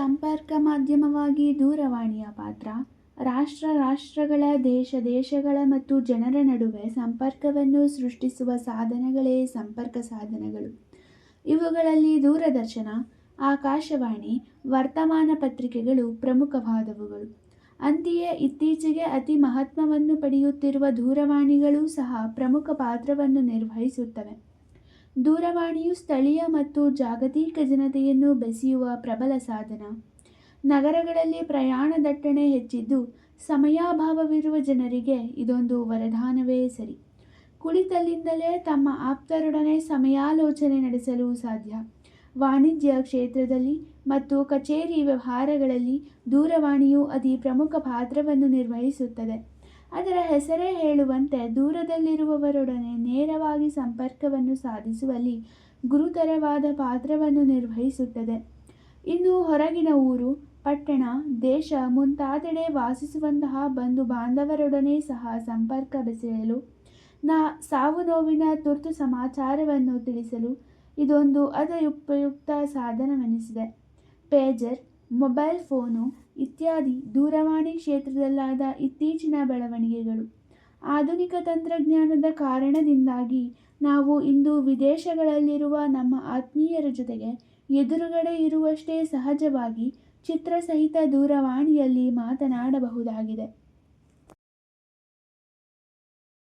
ಸಂಪರ್ಕ ಮಾಧ್ಯಮವಾಗಿ ದೂರವಾಣಿಯ ಪಾತ್ರ, ರಾಷ್ಟ್ರ ರಾಷ್ಟ್ರಗಳ ದೇಶ ದೇಶಗಳ ಮತ್ತು ಜನರ ನಡುವೆ ಸಂಪರ್ಕವನ್ನು ಸೃಷ್ಟಿಸುವ ಸಾಧನಗಳೇ ಸಂಪರ್ಕ ಸಾಧನಗಳು. ಇವುಗಳಲ್ಲಿ ದೂರದರ್ಶನ, ಆಕಾಶವಾಣಿ, ವರ್ತಮಾನ ಪತ್ರಿಕೆಗಳು ಪ್ರಮುಖವಾದವುಗಳು. ಅಂತೆಯೇ ಇತ್ತೀಚೆಗೆ ಅತಿ ಮಹತ್ವವನ್ನು ಪಡೆಯುತ್ತಿರುವ ದೂರವಾಣಿಗಳೂ ಸಹ ಪ್ರಮುಖ ಪಾತ್ರವನ್ನು ನಿರ್ವಹಿಸುತ್ತವೆ. ದೂರವಾಣಿಯು ಸ್ಥಳೀಯ ಮತ್ತು ಜಾಗತಿಕ ಜನತೆಯನ್ನು ಬೆಸೆಯುವ ಪ್ರಬಲ ಸಾಧನ. ನಗರಗಳಲ್ಲಿ ಪ್ರಯಾಣ ದಟ್ಟಣೆ ಹೆಚ್ಚಿದ್ದು, ಸಮಯಾಭಾವವಿರುವ ಜನರಿಗೆ ಇದೊಂದು ವರದಾನವೇ ಸರಿ. ಕುಳಿತಲ್ಲಿಂದಲೇ ತಮ್ಮ ಆಪ್ತರೊಡನೆ ಸಮಯಾಲೋಚನೆ ನಡೆಸಲು ಸಾಧ್ಯ. ವಾಣಿಜ್ಯ ಕ್ಷೇತ್ರದಲ್ಲಿ ಮತ್ತು ಕಚೇರಿ ವ್ಯವಹಾರಗಳಲ್ಲಿ ದೂರವಾಣಿಯು ಅತಿ ಪ್ರಮುಖ ಪಾತ್ರವನ್ನು ನಿರ್ವಹಿಸುತ್ತದೆ. ಅದರ ಹೆಸರೇ ಹೇಳುವಂತೆ ದೂರದಲ್ಲಿರುವವರೊಡನೆ ನೇರವಾಗಿ ಸಂಪರ್ಕವನ್ನು ಸಾಧಿಸುವಲ್ಲಿ ಗುರುತರವಾದ ಪಾತ್ರವನ್ನು ನಿರ್ವಹಿಸುತ್ತದೆ. ಇನ್ನು ಹೊರಗಿನ ಊರು, ಪಟ್ಟಣ, ದೇಶ ಮುಂತಾದೆಡೆ ವಾಸಿಸುವಂತಹ ಬಂಧು ಬಾಂಧವರೊಡನೆ ಸಹ ಸಂಪರ್ಕ ಬೆಸೆಯಲು, ನಾ ಸಾವು ನೋವಿನ ತುರ್ತು ಸಮಾಚಾರವನ್ನು ತಿಳಿಸಲು ಇದೊಂದು ಅತ್ಯುಪಯುಕ್ತ ಸಾಧನವೆನಿಸಿದೆ. ಪೇಜರ್ ಮೊಬೈಲ್ ಫೋನು ಇತ್ಯಾದಿ ದೂರವಾಣಿ ಕ್ಷೇತ್ರದಲ್ಲಾದ ಇತ್ತೀಚಿನ ಬೆಳವಣಿಗೆಗಳು. ಆಧುನಿಕ ತಂತ್ರಜ್ಞಾನದ ಕಾರಣದಿಂದಾಗಿ ನಾವು ಇಂದು ವಿದೇಶಗಳಲ್ಲಿರುವ ನಮ್ಮ ಆತ್ಮೀಯರ ಜೊತೆಗೆ ಎದುರುಗಡೆ ಇರುವಷ್ಟೇ ಸಹಜವಾಗಿ ಚಿತ್ರಸಹಿತ ದೂರವಾಣಿಯಲ್ಲಿ ಮಾತನಾಡಬಹುದಾಗಿದೆ.